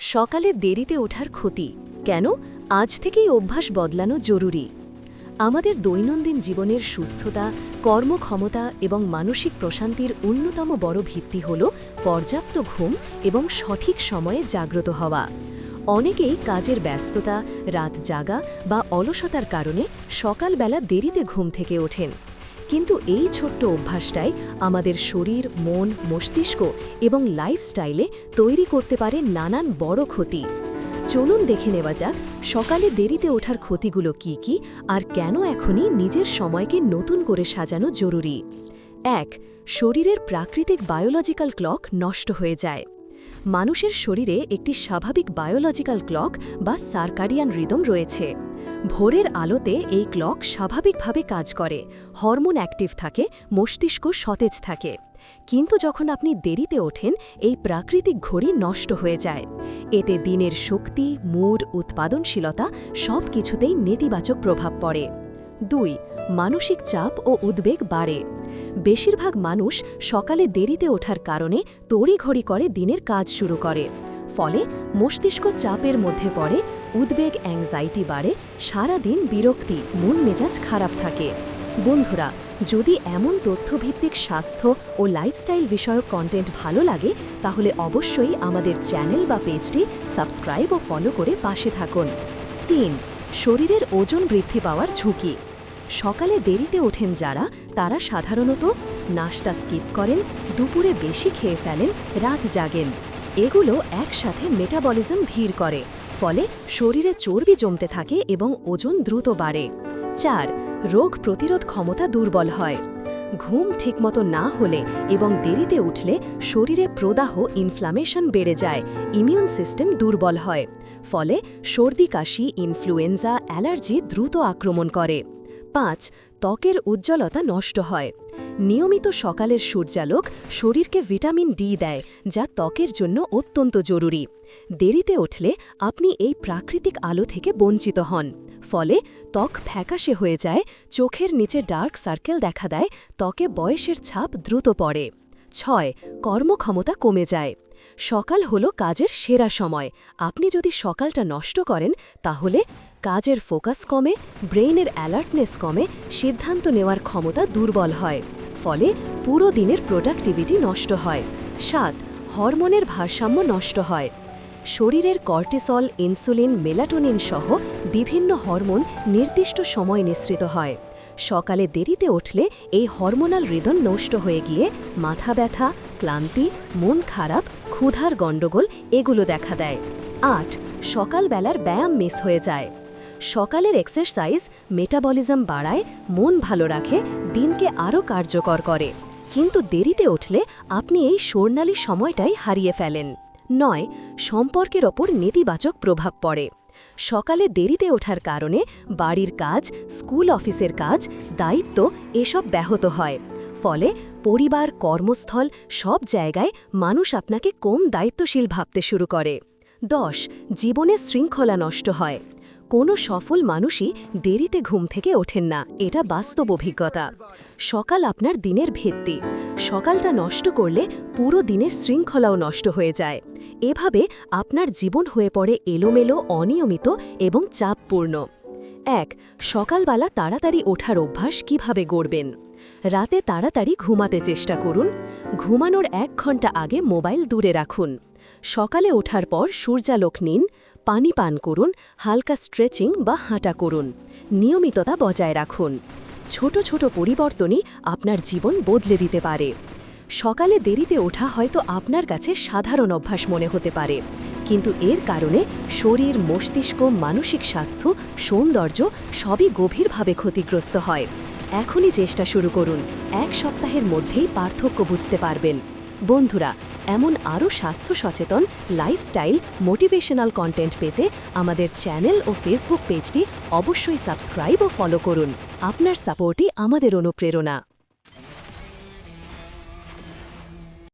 সকালে দেরিতে ওঠার ক্ষতি। কেন? আজ থেকেই অভ্যাস বদলানো জরুরি। আমাদের দৈনন্দিন জীবনের সুস্থতা, কর্মক্ষমতা এবং মানসিক প্রশান্তির অন্যতম বড় ভিত্তি হল পর্যাপ্ত ঘুম এবং সঠিক সময়ে জাগ্রত হওয়া। অনেকেই কাজের ব্যস্ততা, রাত জাগা বা অলসতার কারণে সকালবেলা দেরিতে ঘুম থেকে ওঠেন। কিন্তু এই ছোট্ট অভ্যাসটাই আমাদের শরীর, মন, মস্তিষ্ক এবং লাইফস্টাইলে তৈরি করতে পারে নানান বড় ক্ষতি। চলুন দেখে নেওয়া যাক, সকালে দেরিতে ওঠার ক্ষতিগুলো কি কি আর কেন এখনই নিজের সময়কে নতুন করে সাজানো জরুরি। এক, শরীরের প্রাকৃতিক বায়োলজিক্যাল ক্লক নষ্ট হয়ে যায়। মানুষের শরীরে একটি স্বাভাবিক বায়োলজিক্যাল ক্লক বা সার্কাডিয়ান রিদম রয়েছে। ভোরের আলোতে এই ক্লক স্বাভাবিকভাবে কাজ করে। হরমোন অ্যাক্টিভ থাকে, মস্তিষ্ক সতেজ থাকে। কিন্তু যখন আপনি দেরিতে ওঠেন, এই প্রাকৃতিক ঘড়ি নষ্ট হয়ে যায়। এতে দিনের শক্তি, মুড, উৎপাদনশীলতা সব কিছুতেই নেতিবাচক প্রভাব পড়ে। দুই, মানসিক চাপ ও উদ্বেগ বাড়ে। বেশিরভাগ মানুষ সকালে দেরিতে ওঠার কারণে তড়িঘড়ি করে দিনের কাজ শুরু করে। ফলে মস্তিষ্ক চাপের মধ্যে পড়ে উদ্বেগ অ্যাংজাইটি বাড়ে, সারাদিন বিরক্তি, মন মেজাজ খারাপ থাকে। বন্ধুরা, যদি এমন তথ্যভিত্তিক স্বাস্থ্য ও লাইফস্টাইল বিষয়ক কন্টেন্ট ভালো লাগে, তাহলে অবশ্যই আমাদের চ্যানেল বা পেজটি সাবস্ক্রাইব ও ফলো করে পাশে থাকুন। তিন, শরীরের ওজন বৃদ্ধি পাওয়ার ঝুঁকি। সকালে দেরিতে ওঠেন যারা, তারা সাধারণত নাস্তা স্কিপ করেন, দুপুরে বেশি খেয়ে ফেলেন, রাত জাগেন। এগুলো একসাথে মেটাবলিজম ধীর করে। ফলে শরীরে চর্বি জমতে থাকে এবং ওজন দ্রুত বাড়ে। চার, রোগ প্রতিরোধ ক্ষমতা দুর্বল হয়। ঘুম ঠিকমতো না হলে এবং দেরিতে উঠলে শরীরে প্রদাহ ইনফ্লামেশন বেড়ে যায় ইমিউন সিস্টেম দুর্বল হয়। ফলে সর্দি, কাশি ইনফ্লুয়েঞ্জা অ্যালার্জি দ্রুত আক্রমণ করে। পাঁচ, ত্বকের উজ্জ্বলতা নষ্ট হয়। নিয়মিত সকালের সূর্যালোক শরীরকে ভিটামিন ডি দেয়, যা ত্বকের জন্য অত্যন্ত জরুরি। দেরিতে উঠলে আপনি এই প্রাকৃতিক আলো থেকে বঞ্চিত হন। ফলে ত্বক ফ্যাকাশে হয়ে যায়, চোখের নিচে ডার্ক সার্কেল দেখা দেয়, ত্বকে বয়সের ছাপ দ্রুত পড়ে। ছয়, কর্মক্ষমতা কমে যায়। সকাল হলো কাজের সেরা সময়। আপনি যদি সকালটা নষ্ট করেন, তাহলে কাজের ফোকাস কমে, ব্রেইনের অ্যালার্টনেস কমে, সিদ্ধান্ত নেওয়ার ক্ষমতা দুর্বল হয়। ফলে পুরো দিনের প্রোডাক্টিভিটি নষ্ট হয়। সাত, হরমোনের ভারসাম্য নষ্ট হয়। শরীরের কর্টিসল, ইনসুলিন, মেলাটোনিন সহ বিভিন্ন হরমোন নির্দিষ্ট সময় নিঃসৃত হয়। সকালে দেরিতে উঠলে এই হরমোনাল হৃদন নষ্ট হয়ে গিয়ে মাথা ব্যথা, ক্লান্তি, মন খারাপ ক্ষুধার গণ্ডগোল এগুলো দেখা দেয়। আট, সকালবেলার ব্যায়াম মিস হয়ে যায়। সকালের এক্সারসাইজ মেটাবলিজম বাড়ায়, মন ভালো রাখে, দিনকে আরও কার্যকর করে। কিন্তু দেরিতে উঠলে আপনি এই স্বর্ণালী সময়টাই হারিয়ে ফেলেন। নয়, সম্পর্কের ওপর নেতিবাচক প্রভাব পড়ে। সকালে দেরিতে ওঠার কারণে বাড়ির কাজ, স্কুল অফিসের কাজ, দায়িত্ব এসব ব্যাহত হয়। ফলে পরিবার, কর্মস্থল, সব জায়গায় মানুষ আপনাকে কম দায়িত্বশীল ভাবতে শুরু করে। দশ, জীবনে শৃঙ্খলা নষ্ট হয়। কোনো সফল মানুষই দেরিতে ঘুম থেকে ওঠেন না, এটা বাস্তব অভিজ্ঞতা। সকাল আপনার দিনের ভিত্তি। সকালটা নষ্ট করলে পুরো দিনের শৃঙ্খলাও নষ্ট হয়ে যায়। এভাবে আপনার জীবন হয়ে পড়ে এলোমেলো, অনিয়মিত এবং চাপপূর্ণ। এক, সকালবেলা তাড়াতাড়ি ওঠার অভ্যাস কীভাবে গড়বেন? রাতে তাড়াতাড়ি ঘুমাতে চেষ্টা করুন। ঘুমানোর এক ঘণ্টা আগে মোবাইল দূরে রাখুন। সকালে ওঠার পর সূর্যালোক নিন, পানি পান করুন, হালকা স্ট্রেচিং বা হাঁটা করুন। নিয়মিততা বজায় রাখুন। ছোট ছোট পরিবর্তনই আপনার জীবন বদলে দিতে পারে। সকালে দেরিতে ওঠা হয়তো আপনার কাছে সাধারণ অভ্যাস মনে হতে পারে। কিন্তু এর কারণে শরীর, মস্তিষ্ক, মানসিক স্বাস্থ্য, সৌন্দর্য সবই গভীরভাবে ক্ষতিগ্রস্ত হয়। এখনই চেষ্টা শুরু করুন। এক সপ্তাহের মধ্যেই পার্থক্য বুঝতে পারবেন। বন্ধুরা, এমন আরও স্বাস্থ্য সচেতন, লাইফস্টাইল, মোটিভেশনাল কন্টেন্ট পেতে আমাদের চ্যানেল ও ফেসবুক পেজটি অবশ্যই সাবস্ক্রাইব ও ফলো করুন। আপনার সাপোর্টই আমাদের অনুপ্রেরণা।